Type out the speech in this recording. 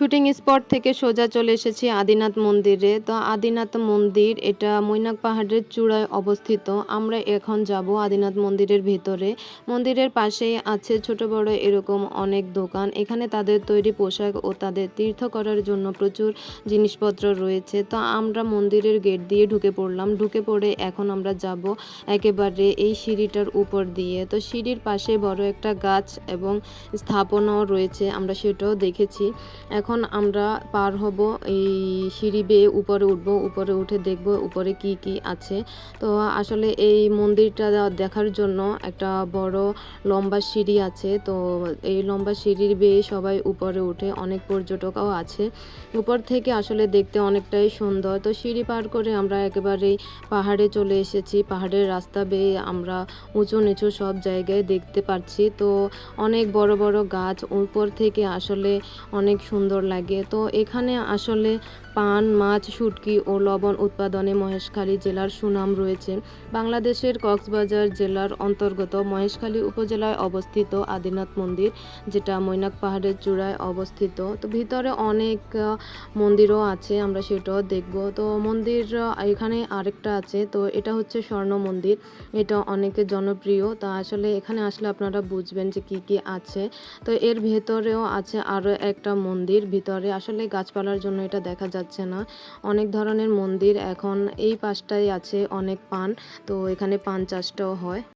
Shooting spot থেকে সোজা চলে এসেছি আদিনাথ মন্দিরে। তো আদিনাথ মন্দির, এটা মৈনাক পাহাড়ের চূড়ায় অবস্থিত। আমরা এখন যাব আদিনাথ মন্দিরের ভেতরে। মন্দিরের পাশেই আছে ছোট বড় এরকম অনেক দোকান। এখানে তাদের তৈরি পোশাক ও তাদের তীর্থ করার জন্য প্রচুর জিনিসপত্র রয়েছে। তো আমরা মন্দিরের গেট দিয়ে ঢুকে পড়লাম। ঢুকে পড়ে এখন আমরা যাব একেবারে এই সিঁড়িটার উপর দিয়ে। তো সিঁড়ির পাশে বড় একটা গাছ এবং স্থাপনাও রয়েছে, আমরা সেটাও দেখেছি। এখন আমরা পার হব, এই সিঁড়ি বেয়ে উপরে উঠব, উপরে উঠে দেখব উপরে কি কি আছে। তো আসলে এই মন্দিরটা দেখার জন্য একটা বড় লম্বা সিঁড়ি আছে। তো এই লম্বা সিঁড়ির বেয়ে সবাই উপরে উঠে অনেক পর্যটকও আছে। উপর থেকে আসলে দেখতে অনেকটাই সুন্দর। তো সিঁড়ি পার করে আমরা একেবারেই পাহাড়ে চলে এসেছি। পাহাড়ের রাস্তা বেয়ে আমরা উঁচু নিচু সব জায়গায় দেখতে পাচ্ছি তো অনেক বড় বড় গাছ, উপর থেকে আসলে অনেক সুন্দর লাগে। তো এখানে আসলে পান, মাছ, শুটকি ও লবণ উৎপাদনে মহেশখালী জেলার সুনাম রয়েছে। বাংলাদেশের কক্সবাজার জেলার অন্তর্গত মহেশখালী উপজেলায় অবস্থিত আদিনাথ মন্দির, যেটা মৈনাক পাহাড়ের চূড়ায় অবস্থিত। তো ভিতরে অনেক মন্দিরও আছে, আমরা সেটাও দেখব। তো মন্দির এখানে আরেকটা আছে, তো এটা হচ্ছে স্বর্ণ মন্দির। এটা অনেকের জনপ্রিয়, তা আসলে এখানে আসলে আপনারা বুঝবেন যে কি কি আছে। তো এর ভেতরেও আছে আরও একটা মন্দির ভিতরে। আসলে গাছপালার জন্য এটা দেখা যাচ্ছে না। অনেক ধরনের মন্দির এখন এই পাশটাই আছে অনেক পান। তো এখানে পান চাষটাও হয়।